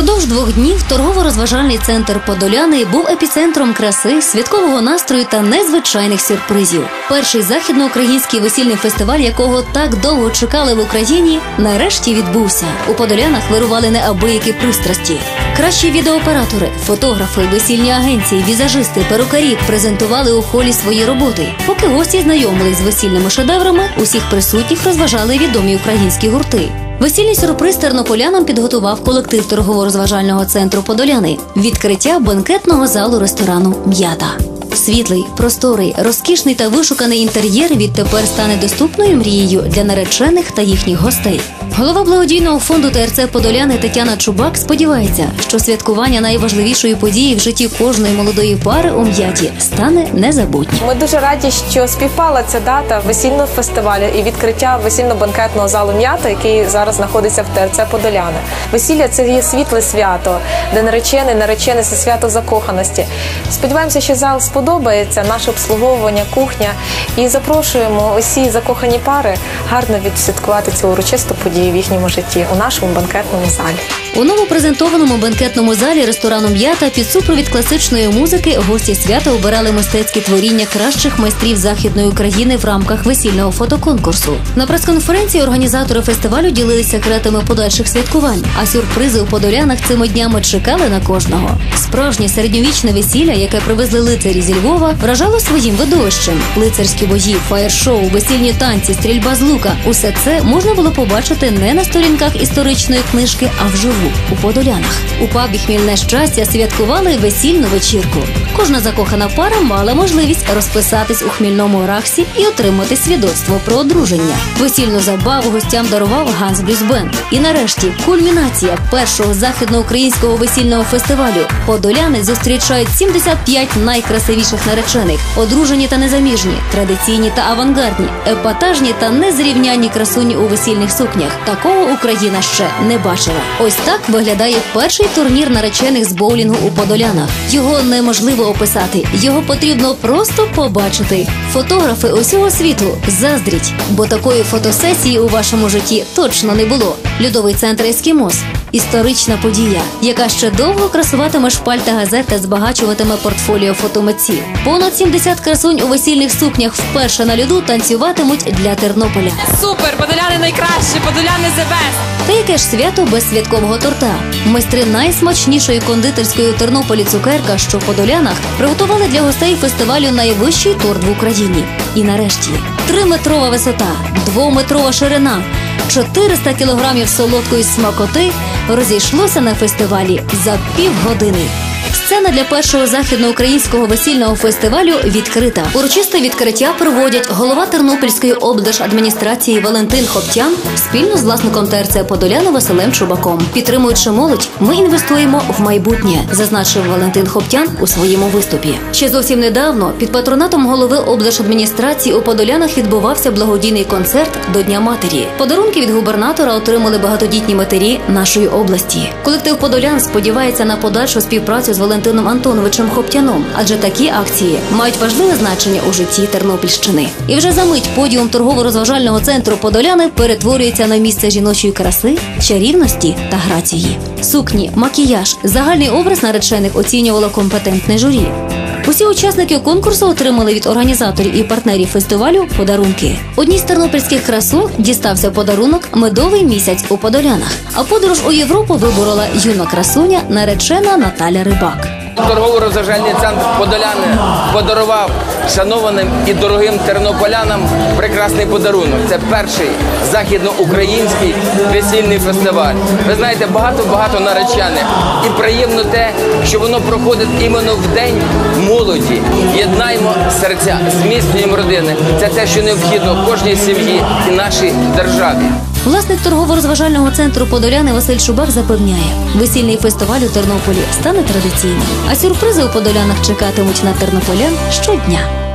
Впродовж двох днів торгово-розважальний центр Подоляни був епіцентром краси, святкового настрою та незвичайних сюрпризів. Перший західноукраїнський весільний фестиваль, якого так довго чекали в Україні, нарешті відбувся. У Подолянах вирували неабиякі пристрасті. Кращі відеооператори, фотографи, весільні агенції, візажисти, перукарі презентували у холі свої роботи. Поки гості знайомились з весільними шедеврами, усіх присутніх розважали відомі українські гурти. Весільний сюрприз тернополянам підготував колектив торгово-розважального центру Подоляни відкриття банкетного залу ресторану М'ята. Світлий, просторий, розкішний та вишуканий інтер'єр відтепер стане доступною мрією для наречених та їхніх гостей. Голова благодійного фонду ТРЦ Подоляни Тетяна Чубак сподівається, що святкування найважливішої події в житті кожної молодої пари у м'яті стане незабутнім. Ми дуже раді, що співпала ця дата весільного фестивалю і відкриття весільно-банкетного залу м'ята, який зараз знаходиться в ТРЦ Подоляни. Весілля це є світле свято, де наречений, наречений це свято закоханості. Сподіваємося, що зал сподобається, наше обслуговування, кухня. І запрошуємо усі закохані пари гарно відсвяткувати цю урочисту подію в їхньому житті у нашому банкетному залі. У новопрезентованому банкетному залі ресторану М'ята під супровід класичної музики гості свята обирали мистецькі творіння кращих майстрів західної України в рамках весільного фотоконкурсу. На прес-конференції організатори фестивалю ділилися секретами подальших святкувань, а сюрпризи у подолянах цими днями чекали на кожного. Справжнє середньовічне весілля, яке привезли лицарі зі Львова, вражало своїм видовищем. Лицарські бої, фаєр-шоу, весільні танці, стрільба з лука усе це можна було побачити не на сторінках історичної книжки, а вживу у Подолянах. У пабі Хмільне щастя святкували весільну вечірку. Кожна закохана пара мала можливість розписатись у хмільному рахсі і отримати свідоцтво про одруження. Весільну забаву гостям дарував Ганс Блюзбенд. І нарешті кульмінація першого західноукраїнського весільного фестивалю. Подоляни зустрічають 75 найкрасивіших наречених, одружені та незаміжні, традиційні та авангардні, епатажні та незрівнянні красуні у весільних сукнях. Такого Україна ще не бачила. Ось так виглядає перший турнір наречених з боулінгу у Подолянах. Його неможливо описати, його потрібно просто побачити. Фотографи усього світу заздріть, бо такої фотосесії у вашому житті точно не було. Льодовий центр Ескімос. Історична подія, яка ще довго красуватиме шпальта газет та збагачуватиме портфоліо фотомитців. Понад 70 красунь у весільних сукнях вперше на льоду танцюватимуть для Тернополя. Супер! Подоляни найкращі, подоляни best! Та яке ж свято без святкового торта? Майстри найсмачнішої кондитерської у Тернополі цукерка, що в Подолянах, приготували для гостей фестивалю найвищий торт в Україні. І нарешті триметрова висота, двометрова ширина, 400 кілограмів солодкої смакоти розійшлося на фестивалі за півгодини. Сцена для першого західноукраїнського весільного фестивалю відкрита. Урочисте відкриття проводять голова Тернопільської облдержадміністрації Валентин Хоптян спільно з власником ТРЦ Подоляни Василем Чубаком. Підтримуючи молодь, ми інвестуємо в майбутнє, зазначив Валентин Хоптян у своєму виступі. Ще зовсім недавно під патронатом голови облдержадміністрації у Подолянах відбувався благодійний концерт до Дня матері. Подарунки від губернатора отримали багатодітні матері нашої області. Колектив Подолян сподівається на подальшу співпрацю з Валентином Антоновичем Хоптяном, адже такі акції мають важливе значення у житті Тернопільщини. І вже за мить подіум торгово-розважального центру Подоляни перетворюється на місце жіночої краси, чарівності та грації. Сукні, макіяж, загальний образ наречених оцінювало компетентне журі. Усі учасники конкурсу отримали від організаторів і партнерів фестивалю подарунки. Одній з тернопільських красунь дістався подарунок медовий місяць у Подолянах. А подорож у Європу виборола юна красуня, наречена Наталя Рибак. Торгово-розважальний центр Подоляни подарував шанованим і дорогим тернополянам прекрасний подарунок. Це перший західноукраїнський весільний фестиваль. Ви знаєте, багато-багато наречених. І приємно те, що воно проходить іменно в день серця, зміцнюємо родини. Це те, що необхідно кожній сім'ї і нашій державі. Власник торгово-розважального центру Подоляни Василь Шубак запевняє, весільний фестиваль у Тернополі стане традиційним, а сюрпризи у Подолянах чекатимуть на тернополян щодня.